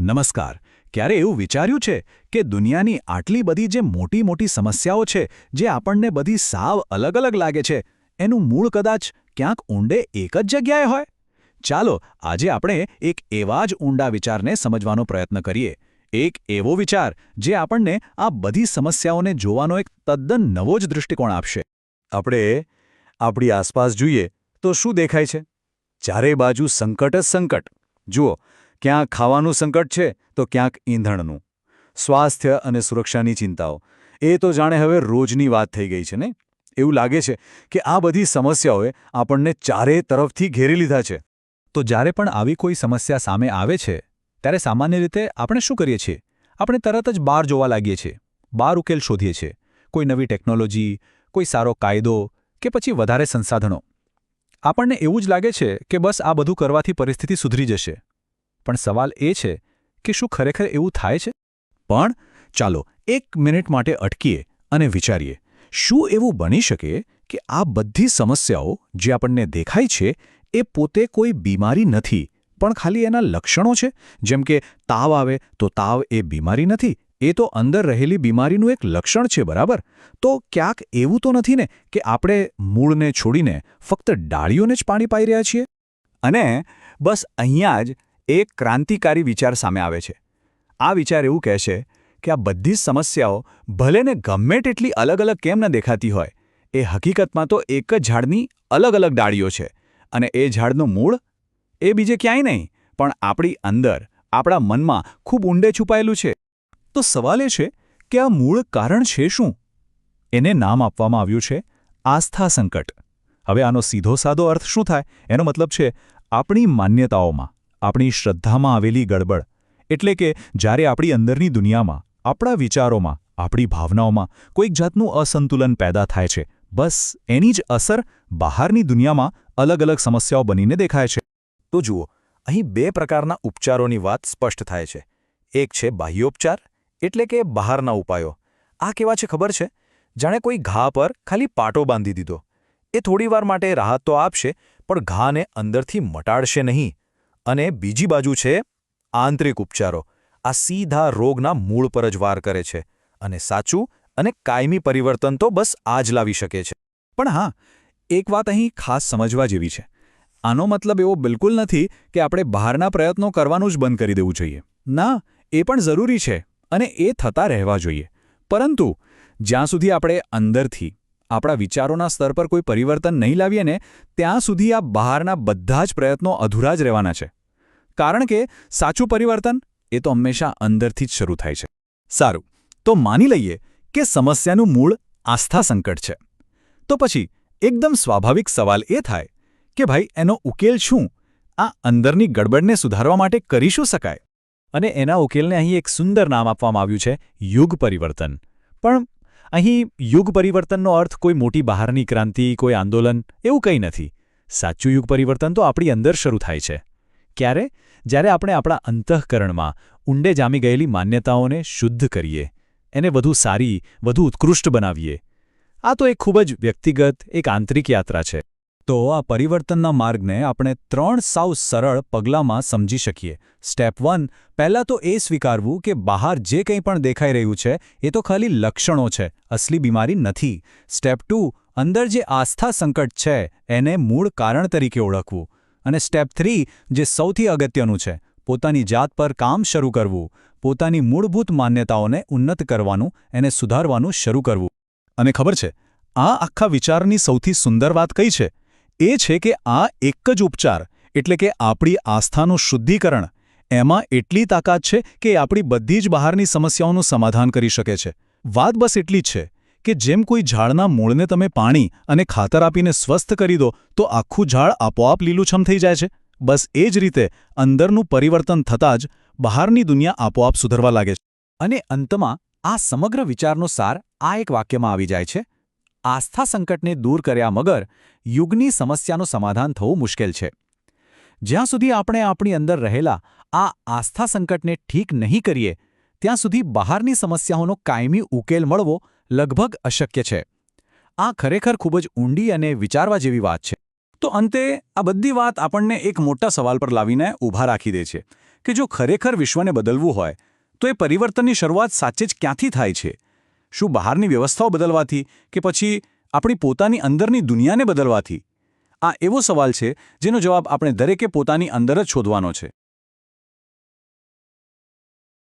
નમસ્કાર. ક્યારે એવું વિચાર્યું છે કે દુનિયાની આટલી બધી જે મોટી મોટી સમસ્યાઓ છે, જે આપણને બધી સાવ અલગ અલગ લાગે છે, એનું મૂળ કદાચ ક્યાંક ઊંડે એક જ જગ્યાએ હોય? ચાલો, આજે આપણે એક એવા જ ઊંડા વિચારને સમજવાનો પ્રયત્ન કરીએ. એક એવો વિચાર જે આપણને આ બધી સમસ્યાઓને જોવાનો એક તદ્દન નવો જ દૃષ્ટિકોણ આપશે. આપણે આપણી આસપાસ જોઈએ તો શું દેખાય છે? ચારે બાજુ સંકટ જ સંકટ. જુઓ ક્યાંક ખાવાનું સંકટ છે, તો ક્યાંક ઈંધણનું. સ્વાસ્થ્ય અને સુરક્ષાની ચિંતાઓ. એ તો જાણે હવે રોજની વાત થઈ ગઈ છે ને એવું લાગે છે કે આ બધી સમસ્યાઓએ આપણને ચારે તરફથી ઘેરી લીધા છે. તો જ્યારે પણ આવી કોઈ સમસ્યા સામે આવે છે, ત્યારે સામાન્ય રીતે આપણે શું કરીએ છીએ? આપણે તરત જ બહાર જોવા લાગીએ છીએ. બહાર ઉકેલ શોધીએ છીએ. કોઈ નવી ટેકનોલોજી, કોઈ સારો કાયદો કે પછી વધારે સંસાધનો. આપણને એવું જ લાગે છે કે બસ આ બધું કરવાથી પરિસ્થિતિ સુધરી જશે. પણ સવાલ એ છે કે શું ખરેખર એવું થાય છે? પણ ચાલો એક મિનિટ માટે અટકીએ અને વિચારીએ. શું એવું બની શકે કે આ બધી સમસ્યાઓ જે આપણને દેખાય છે એ પોતે કોઈ બીમારી નથી, પણ ખાલી એના લક્ષણો છે? જેમ કે તાવ આવે તો તાવ એ બીમારી નથી, એ તો અંદર રહેલી બીમારીનું એક લક્ષણ છે, બરાબર? તો ક્યાંક એવું તો નથી ને કે આપણે મૂળને છોડીને ફક્ત ડાળીઓને જ પાણી પાઈ રહ્યા છીએ? અને બસ અહીંયા જ એક ક્રાંતિકારી વિચાર સામે આવે છે. આ વિચાર એવું કહે છે કે આ બધી જ સમસ્યાઓ ભલે ને ગમે તેટલી અલગ અલગ કેમ ન દેખાતી હોય, એ હકીકતમાં તો એક જ ઝાડની અલગ અલગ ડાળીઓ છે અને એ ઝાડનું મૂળ એ બીજે ક્યાંય નહીં, પણ આપણી અંદર, આપણા મનમાં ખૂબ ઊંડે છુપાયેલું છે. તો સવાલ એ છે કે આ મૂળ કારણ છે શું? એને નામ આપવામાં આવ્યું છે આસ્થા સંકટ. હવે આનો સીધો સાદો અર્થ શું થાય? એનો મતલબ છે આપણી માન્યતાઓમાં. આપણી શ્રદ્ધામાં આવેલી ગડબડ. એટલે કે જ્યારે આપણી અંદરની દુનિયામાં, આપણા વિચારોમાં, આપણી ભાવનાઓમાં કોઈક જાતનું અસંતુલન પેદા થાય છે. બસ એની જ અસર બહારની દુનિયામાં અલગ અલગ સમસ્યાઓ બનીને દેખાય છે. તો જુઓ, અહીં બે પ્રકારના ઉપચારોની વાત સ્પષ્ટ થાય છે. એક છે બાહ્યોપચાર, એટલે કે બહારના ઉપાયો. આ કેવા છે ખબર છે? જાણે કોઈ ઘા પર ખાલી પાટો બાંધી દીધો. એ થોડીવાર માટે રાહત તો આપશે, પણ ઘાને અંદરથી મટાડશે નહીં. અને બીજી બાજુ છે આંતરિક ઉપચારો. આ સીધા રોગના મૂળ પર જ વાર કરે છે અને સાચું અને કાયમી પરિવર્તન તો બસ આ જ લાવી શકે છે. પણ હા, એક વાત અહીં ખાસ સમજવા જેવી છે. આનો મતલબ એવો બિલકુલ નથી કે આપણે બહારના પ્રયત્નો કરવાનું જ બંધ કરી દેવું જોઈએ. ના, એ પણ જરૂરી છે અને એ થતા રહેવા જોઈએ. પરંતુ, જ્યાં સુધી આપણે અંદરથી આપણા વિચારોના સ્તર પર કોઈ પરિવર્તન નહીં લાવીએ ને, ત્યાં સુધી આ બહારના બધા જ પ્રયત્નો અધૂરા જ રહેવાના છે. કારણ કે સાચું પરિવર્તન એ તો હંમેશા અંદરથી જ શરૂ થાય છે. સારું, તો માની લઈએ કે સમસ્યાનું મૂળ આસ્થા સંકટ છે. તો પછી એકદમ સ્વાભાવિક સવાલ એ થાય કે ભાઈ, એનો ઉકેલ શું? આ અંદરની ગડબડને સુધારવા માટે કરી શું શકાય? અને એના ઉકેલને અહીં એક સુંદર નામ આપવામાં આવ્યું છે, યુગ પરિવર્તન. પણ અહીં યુગ પરિવર્તનનો અર્થ કોઈ મોટી બહારની ક્રાંતિ, કોઈ આંદોલન, એવું કંઈ નથી. સાચું યુગ પરિવર્તન તો આપણી અંદર શરૂ થાય છે. ક્યારે જ્યારે આપણે આપણા અંતઃકરણમાં ઊંડે જામી ગયેલી માન્યતાઓને શુદ્ધ કરીએ, એને વધુ સારી, વધુ ઉત્કૃષ્ટ બનાવીએ, આ તો એક ખૂબ જ વ્યક્તિગત, એક આંતરિક યાત્રા છે. તો આ પરિવર્તનના માર્ગને આપણે ત્રણ સાવ સરળ પગલાંમાં સમજી શકીએ. સ્ટેપ વન, પહેલાં તો એ સ્વીકારવું કે બહાર જે કંઈ પણ દેખાઈ રહ્યું છે, એ તો ખાલી લક્ષણો છે, અસલી બીમારી નથી. સ્ટેપ ટુ, અંદર જે આસ્થા સંકટ છે, એને મૂળ કારણ તરીકે ઓળખવું. અને સ્ટેપ થ્રી જે સૌથી અગત્યનું છે, પોતાની જાત પર કામ શરૂ કરવું, પોતાની મૂળભૂત માન્યતાઓને ઉન્નત કરવાનું, એને સુધારવાનું શરૂ કરવું. અને ખબર છે, આ આખા વિચારની સૌથી સુંદર વાત કઈ છે? એ છે કે આ એક જ ઉપચાર, એટલે કે આપણી આસ્થાનું શુદ્ધિકરણ, એમાં એટલી તાકાત છે કે આપણી બધી જ બહારની સમસ્યાઓનું સમાધાન કરી શકે છે. વાત બસ એટલી જ છે કે જેમ કોઈ ઝાડના મૂળને તમે પાણી અને ખાતર આપીને સ્વસ્થ કરી દો, તો આખું ઝાડ આપોઆપ લીલુંછમ થઈ જાય છે. બસ એ જ રીતે અંદરનું પરિવર્તન થતાં જ બહારની દુનિયા આપોઆપ સુધરવા લાગે છે. અને અંતમાં આ સમગ્ર વિચારનો સાર આ એક વાક્યમાં આવી જાય છે. આસ્થા સંકટને દૂર કર્યા મગર યુગની સમસ્યાનું સમાધાન થવું મુશ્કેલ છે. જ્યાં સુધી આપણે આપણી અંદર રહેલા આ આસ્થા સંકટને ઠીક નહીં કરીએ, ત્યાં સુધી બહારની સમસ્યાઓનો કાયમી ઉકેલ મળવો લગભગ અશક્ય છે. આ ખરેખર ખૂબ જ ઊંડી અને વિચારવા જેવી વાત છે. તો અંતે આ બધી વાત આપણને એક મોટા સવાલ પર લાવીને ઊભા રાખી દે છે કે જો ખરેખર વિશ્વને બદલવું હોય, તો એ પરિવર્તનની શરૂઆત સાચે જ ક્યાંથી થાય છે? શું બહારની વ્યવસ્થાઓ બદલવાથી કે પછી આપણી પોતાની અંદરની દુનિયાને બદલવાથી? આ એવો સવાલ છે જેનો જવાબ આપણે દરેકે પોતાની અંદર જ શોધવાનો છે.